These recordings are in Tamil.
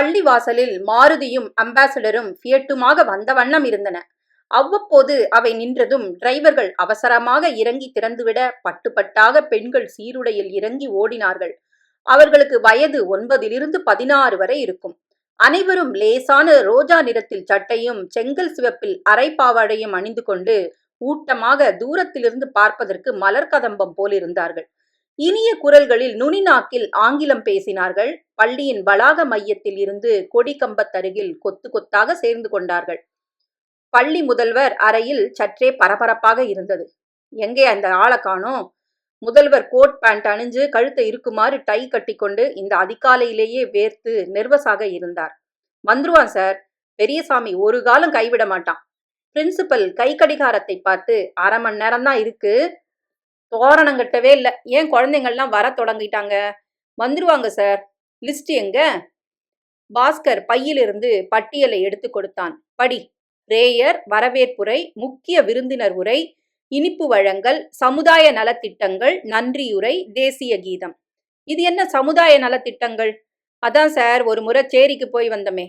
பள்ளி வாசலில் மாருதியும் அம்பாசடரும் ஃபியட்டுமாக வந்த வண்ணம் இருந்தன. அவ்வப்போது அவை நின்றதும் டிரைவர்கள் அவசரமாக இறங்கி திறந்துவிட பட்டு பட்டாக பெண்கள் சீருடையில் இறங்கி ஓடினார்கள். அவர்களுக்கு வயது ஒன்பதிலிருந்து பதினாறு வரை இருக்கும். அனைவரும் லேசான ரோஜா நிறத்தில் சட்டையும் செங்கல் சிவப்பில் அரைப்பாவாடையும் அணிந்து கொண்டு ஊட்டமாக தூரத்திலிருந்து பார்ப்பதற்கு மலர் கதம்பம் போலிருந்தார்கள். இனிய குரல்களில் நுனிநாக்கில் ஆங்கிலம் பேசினார்கள். பள்ளியின் வளாக மையத்தில் இருந்து கொடி கம்பத்தருகில் கொத்து கொத்தாக சேர்ந்து கொண்டார்கள். பள்ளி முதல்வர் அறையில் சற்றே பரபரப்பாக இருந்தது. எங்கே அந்த ஆளை காணோம்? முதல்வர் கோட் பேண்ட் அணிஞ்சு கழுத்தை இருக்குமாறு டை கட்டிக்கொண்டு இந்த அதிகாலையிலேயே வேர்த்து நெர்வஸாக இருந்தார். வந்துருவான் சார். பெரியசாமி ஒரு காலம் கைவிட மாட்டான். பிரின்சிபல் கை கடிகாரத்தை பார்த்து அரை மணி நேரம் தான் இருக்கு. தோரணம் கட்டவே இல்லை. ஏன் குழந்தைங்கள்லாம் வர தொடங்கிட்டாங்க? வந்துருவாங்க சார் லிஸ்ட் எங்க? பாஸ்கர் பையிலிருந்து பட்டியலை எடுத்து கொடுத்தான். படி. பிரேயர் வரவேற்புரை முக்கிய விருந்தினர் உரை இனிப்பு வழங்கல் சமுதாய நலத்திட்டங்கள் நன்றியுரை தேசிய கீதம். இது என்ன சமுதாய நலத்திட்டங்கள்? அதான் சார் ஒரு முறை சேரிக்கு போய் வந்தமே.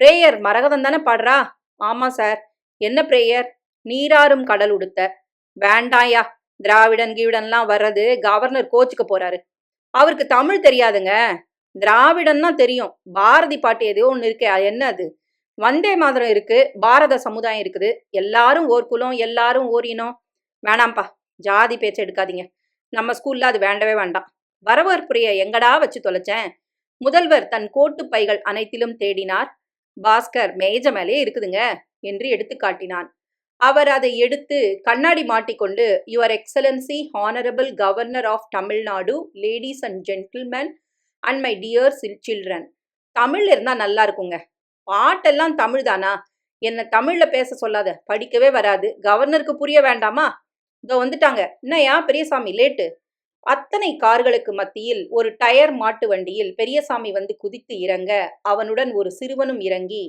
பிரேயர் மரகதம் தானே பாடுறா? ஆமா சார் என்ன பிரேயர் நீராறும் கடல் உடுத்த வேண்டாயா? திராவிடன் கீவிடன்லாம் வர்றது கவர்னர் கோச்சுக்க போறாரு. அவருக்கு தமிழ் தெரியாதுங்க. திராவிடன் தான் தெரியும். பாரதி பாட்டு ஏதோ ஒன்று இருக்கே அது என்ன அது? வந்தே மாதிரம் இருக்கு பாரத சமுதாயம் இருக்குது. எல்லாரும் ஓர் குலம் எல்லாரும் ஓர் இனம். வேணாம்ப்பா ஜாதி பேச்சு எடுக்காதீங்க. நம்ம ஸ்கூல்ல அது வேண்டவே வேண்டாம். வரவேற்புரிய எங்கடா வச்சு தொலைச்சேன்? முதல்வர் தன் கோட்டு பைகள் அனைத்திலும் தேடினார். பாஸ்கர் மேஜ மேலே இருக்குதுங்க என்று எடுத்து காட்டினான். அவர் அதை எடுத்து கண்ணாடி மாட்டிக்கொண்டு your excellency honourable governor of Tamil Nadu ladies and gentlemen and my dear chil children Tamil இருந்தால் நல்லா இருக்குங்க பாட்டெல்லாம் தமிழ் தானா என்ன தமிழில் பேச சொல்லாத படிக்கவே வராது கவர்னருக்கு புரிய வேண்டாமா இதோ வந்துட்டாங்க என்னையா பெரியசாமி லேட்டு அத்தனை கார்களுக்கு மத்தியில் ஒரு டயர் மாட்டு வண்டியில் பெரியசாமி வந்து குதித்து இறங்க அவனுடன் ஒரு சிறுவனும் இறங்கி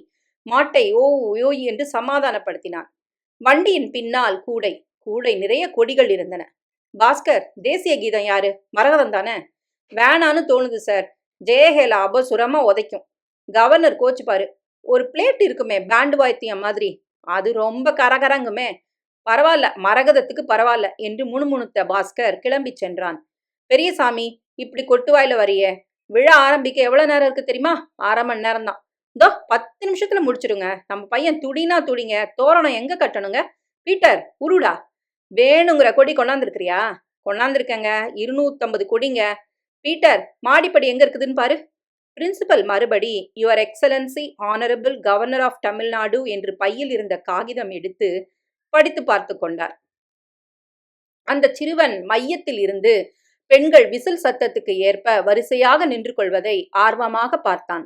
மாட்டை ஓ ஓ என்று சமாதானப்படுத்தினான் வண்டியின் பின்னால் கூடை கூடை நிறைய கொடிகள் இருந்தன. பாஸ்கர் தேசிய கீதம் யாரு? மரகதம் தானே? வேணான்னு தோணுது சார் ஜெயஹேலா அபசுரமா உதைக்கும். கவர்னர் கோச்சுப்பாரு. ஒரு பிளேட் இருக்குமே பேண்டு வாய்த்தியம் மாதிரி. அது ரொம்ப கரகரங்குமே. பரவாயில்ல மரகதத்துக்கு பரவாயில்ல என்று முணுமுணுத்த பாஸ்கர் கிளம்பி சென்றான். பெரியசாமி இப்படி கொட்டுவாயில வரியே? விழா ஆரம்பிக்க எவ்வளவு நேரம் இருக்கு தெரியுமா? அரை மணி நேரம் தான் இதோ பத்து நிமிஷத்துல முடிச்சிடுங்க. நம்ம பையன் துடினா துடிங்க. தோரணம் எங்க கட்டணுங்க? பீட்டர் உருடா வேணுங்கிற கொடி கொண்டாந்துருக்கிறியா? கொண்டாந்துருக்கேங்க. இருநூத்தம்பது கொடிங்க. பீட்டர் மாடிப்படி எங்க இருக்குதுன்னு பாரு. பிரின்சிபல் மறுபடி your excellency honourable governor of Tamil Nadu என்று பையில் இருந்த காகிதம் எடுத்து படித்து பார்த்து கொண்டார். அந்த சிறுவன் மையத்தில் இருந்து பெண்கள் விசில் சத்தத்துக்கு ஏற்ப வரிசையாக நின்று கொள்வதை ஆர்வமாக பார்த்தான்.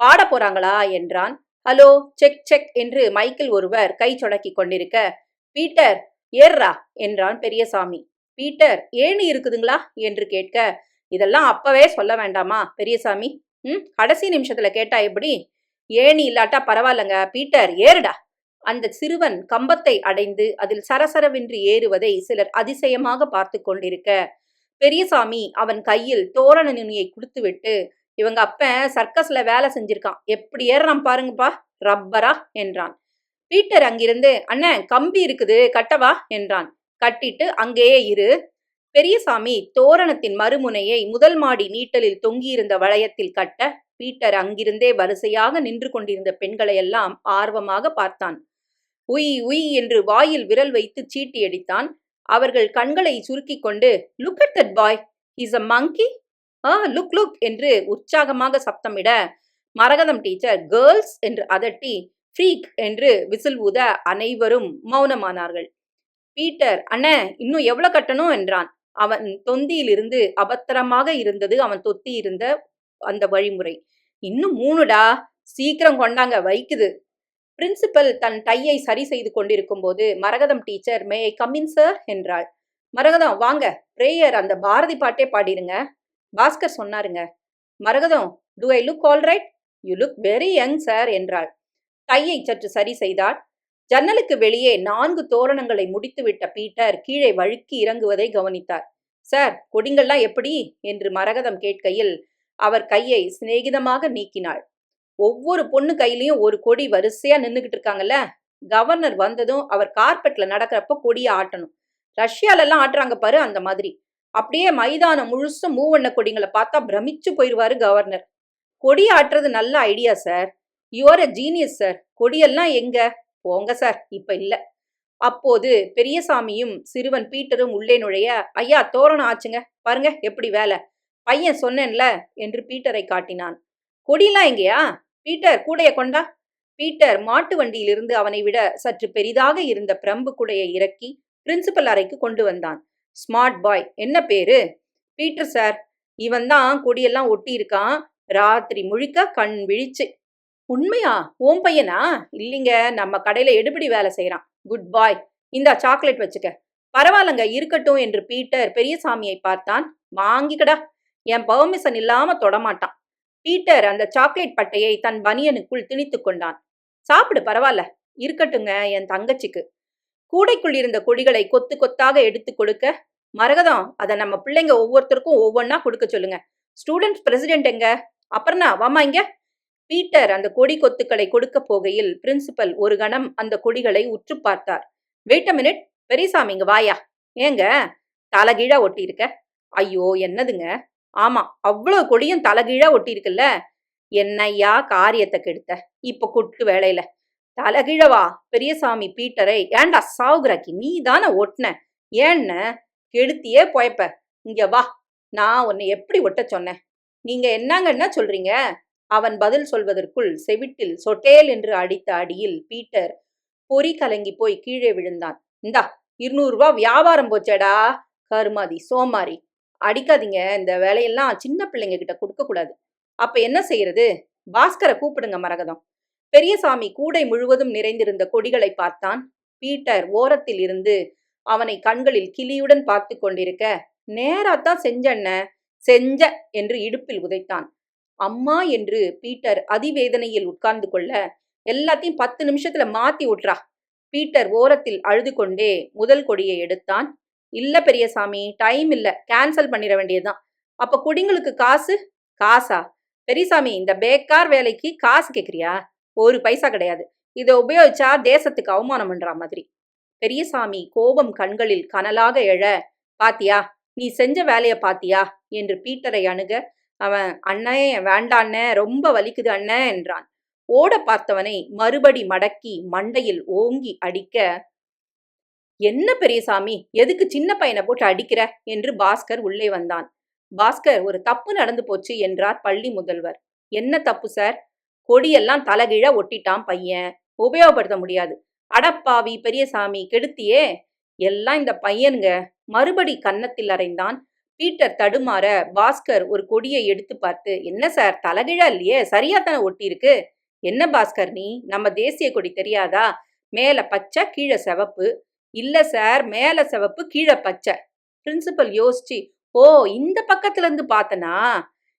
பாட போறாங்களா என்றான். ஹலோ செக் செக் என்று மைக்கேல் ஒருவர் கை சொடக்கிக் கொண்டிருக்க பீட்டர் ஏர்ரா என்றான் பெரியசாமி. பீட்டர் ஏணி இருக்குதுங்களா? என்று கேட்க இதெல்லாம் அப்பவே சொல்ல வேண்டாமா பெரியசாமி? ம் கடைசி நிமிஷத்துல கேட்டா எப்படி? ஏணி இல்லாட்டா பரவாயில்லங்க பீட்டர் ஏறுடா. அந்த சிறுவன் கம்பத்தை அடைந்து அதில் சரசரவென்று ஏறுவதை சிலர் அதிசயமாக பார்த்து கொண்டிருக்க பெரியசாமி அவன் கையில் தோரண நுனியை கொடுத்துவிட்டு இவங்க அப்பன் சர்க்கஸ்ல வேலை செஞ்சிருக்கான். எப்படி ஏறுறான் பாருங்கப்பா. ரப்பரா என்றான். பீட்டர் அங்கிருந்து அண்ணன் கம்பி இருக்குது கட்டவா? என்றான். கட்டிட்டு அங்கேயே இரு. பெரியசாமி தோரணத்தின் மறுமுனையை முதல் மாடி நீட்டலில் தொங்கியிருந்த வளையத்தில் கட்ட பீட்டர் அங்கிருந்தே வரிசையாக நின்று கொண்டிருந்த பெண்களையெல்லாம் ஆர்வமாக பார்த்தான். உய் உய் என்று வாயில் விரல் வைத்து சீட்டி அடித்தான். அவர்கள் கண்களை சுருக்கிக் கொண்டு look at that boy is a monkey ah look look என்று உற்சாகமாக சப்தமிட மரகதம் டீச்சர் கேர்ள்ஸ் என்று அதட்டி ஃப்ரீக் என்று விசில் ஊத அனைவரும் மௌனமானார்கள். பீட்டர் அண்ணே இன்னும் எவ்வளவு கட்டணும் என்றான். அவன் தொந்தியிலிருந்து அபத்திரமாக இருந்தது அவன் தொத்தி இருந்த அந்த வழிமுறை. இன்னும் மூணுடா? சீக்கிரம் கொண்டாங்க வைக்குது. பிரின்சிபல் தன் டையை சரி செய்து கொண்டிருக்கும் போது Maragatham teacher may come in sir என்றாள். மரகதம் வாங்க. பிரேயர் அந்த பாரதி பாட்டே பாடிருங்க. பாஸ்கர் சொன்னாருங்க. Maragatham do I look all right you look very young sir என்றாள். கையை சற்று சரி செய்தாள். ஜன்னலுக்கு வெளியே நான்கு தோரணங்களை முடித்துவிட்ட பீட்டர் கீழே வழுக்கி இறங்குவதை கவனித்தார். சார் கொடிங்கள்லாம் எப்படி? என்று மரகதம் கேட்கையில் அவர் கையை சிநேகிதமாக நீக்கினாள். ஒவ்வொரு பொண்ணு கையிலையும் ஒரு கொடி வரிசையா நின்னுகிட்டு இருக்காங்கல்ல? கவர்னர் வந்ததும் அவர் கார்பெட்ல நடக்கிறப்ப கொடியை ஆட்டணும். ரஷ்யால எல்லாம் ஆட்டுறாங்க பாரு அந்த மாதிரி. அப்படியே மைதானம் முழுசும் மூவண்ண கொடிங்களை பார்த்தா பிரமிச்சு போயிடுவாரு கவர்னர் கொடி ஆட்டுறது நல்ல idea sir your a genius sir கொடியெல்லாம் எங்க? போங்க சார் இப்ப இல்ல. அப்போது பெரியசாமியும் சிறுவன் பீட்டரும் உள்ளே நுழைய ஐயா தோரணம் ஆச்சுங்க. பாருங்க எப்படி வேலை. பையன் சொன்னேன்ல என்று பீட்டரை காட்டினான். கொடியெல்லாம் எங்கேயா? பீட்டர் கூடைய கொண்டா? பீட்டர் மாட்டு வண்டியிலிருந்து அவனை விட சற்று பெரிதாக இருந்த பிரம்பு குடையை இறக்கி பிரின்சிபல் அறைக்கு கொண்டு வந்தான். Smart boy. என்ன பேரு? Peter sir. இவன் தான் கொடியெல்லாம் ஒட்டி இருக்கான் ராத்திரி முழுக்க கண் விழிச்சு. உண்மையா? ஓம் பையனா? இல்லைங்க நம்ம கடையில எடுபிடி வேலை செய்யறான் குட் பாய். இந்தா சாக்லேட் வச்சுக்க. பரவாயில்லங்க இருக்கட்டும் என்று பீட்டர் பெரியசாமியை பார்த்தான். வாங்கிக்கடா. என் பர்மிஷன் இல்லாம தொடமாட்டான். பீட்டர் அந்த சாக்லேட் பட்டையை தன் பனியனுக்குள் திணித்து கொண்டான். சாப்பிடு பரவாயில்ல. இருக்கட்டுங்க என் தங்கச்சிக்கு. கூடைக்குள் இருந்த கொடிகளை கொத்து கொத்தாக எடுத்து கொடுக்க மரகதம். அதை நம்ம பிள்ளைங்க ஒவ்வொருத்தருக்கும் ஒவ்வொன்றா கொடுக்க சொல்லுங்க. ஸ்டூடெண்ட் பிரசிடென்ட் எங்க? அப்புறம்னா வாமா இங்க. பீட்டர் அந்த கொடி கொத்துக்களை கொடுக்க போகையில் பிரின்சிபல் ஒரு கணம் அந்த கொடிகளை உற்று பார்த்தார். வெயிட் அ மினிட் பெரியசாமி இங்க வாயா. ஏங்க? தலகீழா ஒட்டியிருக்க? ஐயோ என்னதுங்க? ஆமா அவ்வளவு கொடியும் தலகீழா ஒட்டியிருக்குல்ல? என்னையா காரியத்தை கெடுத்த? இப்ப குட்டு வேலையில. தலகீழவா? பெரியசாமி பீட்டரை ஏன்டா சாவுகிறாக்கி? நீ தானே ஒட்டின. ஏன்ன? கெடுத்தியே போயப்ப. இங்க வா. நான் உன்னை எப்படி ஒட்ட சொன்னேன்? நீங்க என்னங்கன்னா சொல்றீங்க? அவன் பதில் சொல்வதற்குள் செவிட்டில் சொட்டேல் என்று அடித்த அடியில் பீட்டர் பொறி கலங்கி போய் கீழே விழுந்தான். இந்தா இருநூறு ரூபா வியாபாரம் போச்சேடா. கருமாதி சோமாரி. அடிக்காதீங்க. இந்த வேலையெல்லாம் சின்ன பிள்ளைங்க கிட்ட கொடுக்க கூடாது. அப்ப என்ன செய்யறது? பாஸ்கரை கூப்பிடுங்க மரகதம். பெரியசாமி கூடை முழுவதும் நிறைந்திருந்த கொடிகளை பார்த்தான். பீட்டர் ஓரத்தில் இருந்து அவனை கண்களில் கிளியுடன் பார்த்து கொண்டிருக்க நேராத்தான் செஞ்சண்ண செஞ்ச என்று இடுப்பில் உதைத்தான். அம்மா என்று பீட்டர் அதிவேதனையில் உட்கார்ந்து கொள்ள எல்லாத்தையும் பத்து நிமிஷத்துல மாத்தி விட்றா. பீட்டர் ஓரத்தில் அழுது கொண்டே முதல் கொடியை எடுத்தான். இல்ல பெரியசாமி டைம் இல்ல கேன்சல் பண்ணிட வேண்டியதுதான். அப்ப குடிங்களுக்கு காசு? காசா? பெரியசாமி இந்த பேக்கார் வேலைக்கு காசு கேக்குறியா? ஒரு பைசா கிடையாது. இதை உபயோகிச்சா தேசத்துக்கு அவமானம் பண்ற மாதிரி. பெரியசாமி கோபம் கண்களில் கனலாக எழ பாத்தியா நீ செஞ்ச வேலைய பாத்தியா? என்று பீட்டரை அணுக அவன் அண்ணே வேண்டாண்ணே ரொம்ப வலிக்குது அண்ணே என்றான். ஓட பார்த்தவனை மறுபடி மடக்கி மண்டையில் ஓங்கி அடிக்க என்ன பெரியசாமி எதுக்கு சின்ன பையனை போட்டு அடிக்கிற? என்று பாஸ்கர் உள்ளே வந்தான். பாஸ்கர் ஒரு தப்பு நடந்து போச்சு என்றார் பள்ளி முதல்வர். என்ன தப்பு சார்? கொடியெல்லாம் தலகீழ ஒட்டிட்டான் பையன். உபயோகப்படுத்த முடியாது. அடப்பாவி பெரியசாமி கெடுத்தியே. எல்லாம் இந்த பையனுங்க. மறுபடி கன்னத்தில் அறைந்தான். பீட்டர் தடுமாற பாஸ்கர் ஒரு கொடியை எடுத்து பார்த்து என்ன சார் தலகிழா இல்லையே? சரியா தானே ஒட்டி இருக்கு என்ன பாஸ்கர் நீ? நம்ம தேசிய கொடி தெரியாதா? மேல பச்சை கீழே சிவப்பு. இல்ல சார் மேல சிவப்பு கீழே பச்சை. பிரின்சிபல் யோசிச்சு ஓ இந்த பக்கத்துல இருந்து பார்த்தனா?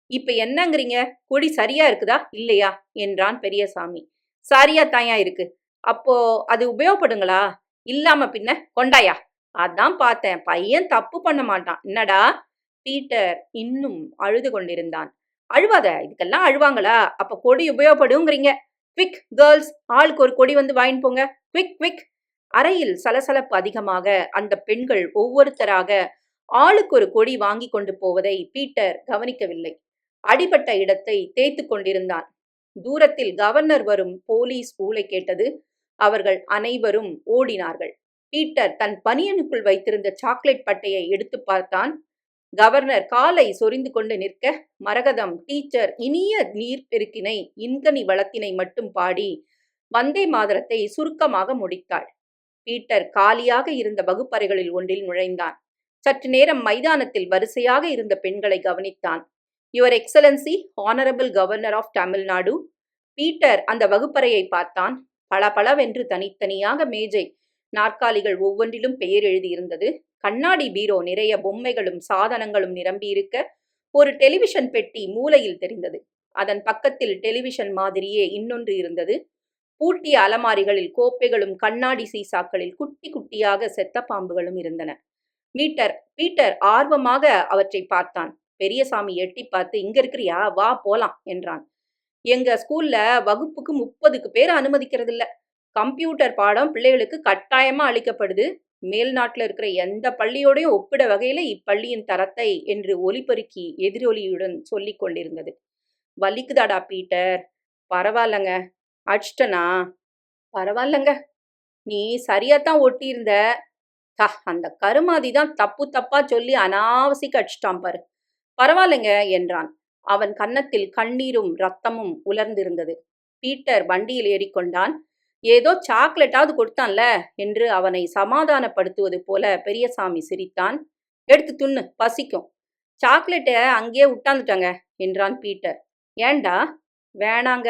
இப்ப என்னங்கிறீங்க? கொடி சரியா இருக்குதா? இல்லையா? என்றான் பெரியசாமி. சரியா தாயா இருக்கு. அப்போ அது உபயோகப்படுங்களா? இல்லாம பின்ன கொண்டாயா? அதான் பார்த்தேன். பையன் தப்பு பண்ண மாட்டான். என்னடா? பீட்டர் இன்னும் அழுது கொண்டிருந்தான். அழுவாத இதுக்கெல்லாம் அழுவாங்களா? அப்ப கொடி உபயோகப்படுங்கிறீங்க. குவிக் கேர்ள்ஸ் ஆளுக்கு ஒரு கொடி வந்து வாங்கிட்டு போங்க. குவிக் குவிக் அறையில் சலசலப்பு அதிகமாக அந்த பெண்கள் ஒவ்வொருத்தராக ஆளுக்கு ஒரு கொடி வாங்கி கொண்டு போவதை பீட்டர் கவனிக்கவில்லை. அடிபட்ட இடத்தை தேய்த்து கொண்டிருந்தான். தூரத்தில் கவர்னர் வரும் போலீஸ் ஊலை கேட்டது அவர்கள் அனைவரும் ஓடினார்கள். பீட்டர் தன் பனியனுக்குள் வைத்திருந்த சாக்லேட் பட்டையை எடுத்து பார்த்தான். கவர்னர் காலை சொரிந்து கொண்டு நிற்க மரகதம் டீச்சர் இனிய நீர் பெருக்கினை இன்கனி வளத்தினை மட்டும் பாடி வந்தே மாதரத்தை சுருக்கமாக முடித்தாள். பீட்டர் காலியாக இருந்த வகுப்பறைகளில் ஒன்றில் நுழைந்தான். சற்று நேரம் மைதானத்தில் வரிசையாக இருந்த பெண்களை கவனித்தான். Your excellency honourable governor of Tamil Nadu Peter அந்த வகுப்பறையை பார்த்தான். பளபளவென்று தனித்தனியாக மேஜை நாற்காலிகள் ஒவ்வொன்றிலும் பெயர் எழுதியிருந்தது. கண்ணாடி பீரோ நிறைய பொம்மைகளும் சாதனங்களும் நிரம்பியிருக்க ஒரு டெலிவிஷன் பெட்டி மூலையில் தெரிந்தது. அதன் பக்கத்தில் டெலிவிஷன் மாதிரியே இன்னொன்று இருந்தது. பூட்டிய அலமாரிகளில் கோப்பைகளும் கண்ணாடி சீசாக்களில் குட்டி குட்டியாக செத்த பாம்புகளும் இருந்தன. மீட்டர் பீட்டர் ஆர்வமாக அவற்றை பார்த்தான். பெரியசாமி எட்டி பார்த்து இங்க இருக்கிறியா? வா போலாம் என்றான். எங்க ஸ்கூல்ல வகுப்புக்கு முப்பதுக்கு பேர் அனுமதிக்கிறது இல்ல கம்ப்யூட்டர் பாடம் பிள்ளைகளுக்கு கட்டாயமா அளிக்கப்படுது. மேல்நாட்டில் இருக்கிற எந்த பள்ளியோடையும் ஒப்பிட வகையில இப்பள்ளியின் தரத்தை என்று ஒலிபெருக்கி எதிரொலியுடன் சொல்லி கொண்டிருந்தது. வலிக்குதாடா பீட்டர்? பரவாயில்லங்க. அடிச்சிட்டனா? பரவாயில்லங்க. நீ சரியாத்தான் ஒட்டியிருந்த. அந்த கருமாதி தான் தப்பு தப்பா சொல்லி அனாவசிக்கு அடிச்சிட்டான் பாரு. பரவாயில்லைங்க என்றான். அவன் கன்னத்தில் கண்ணீரும் ரத்தமும் உலர்ந்திருந்தது. பீட்டர் வண்டியில் ஏறிக்கொண்டான். ஏதோ சாக்லேட்டாவது கொடுத்தான்ல என்று அவனை சமாதானப்படுத்துவது போல பெரியசாமி சிரித்தான். எடுத்து துண்ணு பசிக்கும். சாக்லேட்டை அங்கேயே உட்டாந்துட்டாங்க என்றான் பீட்டர். ஏண்டா? வேணாங்க.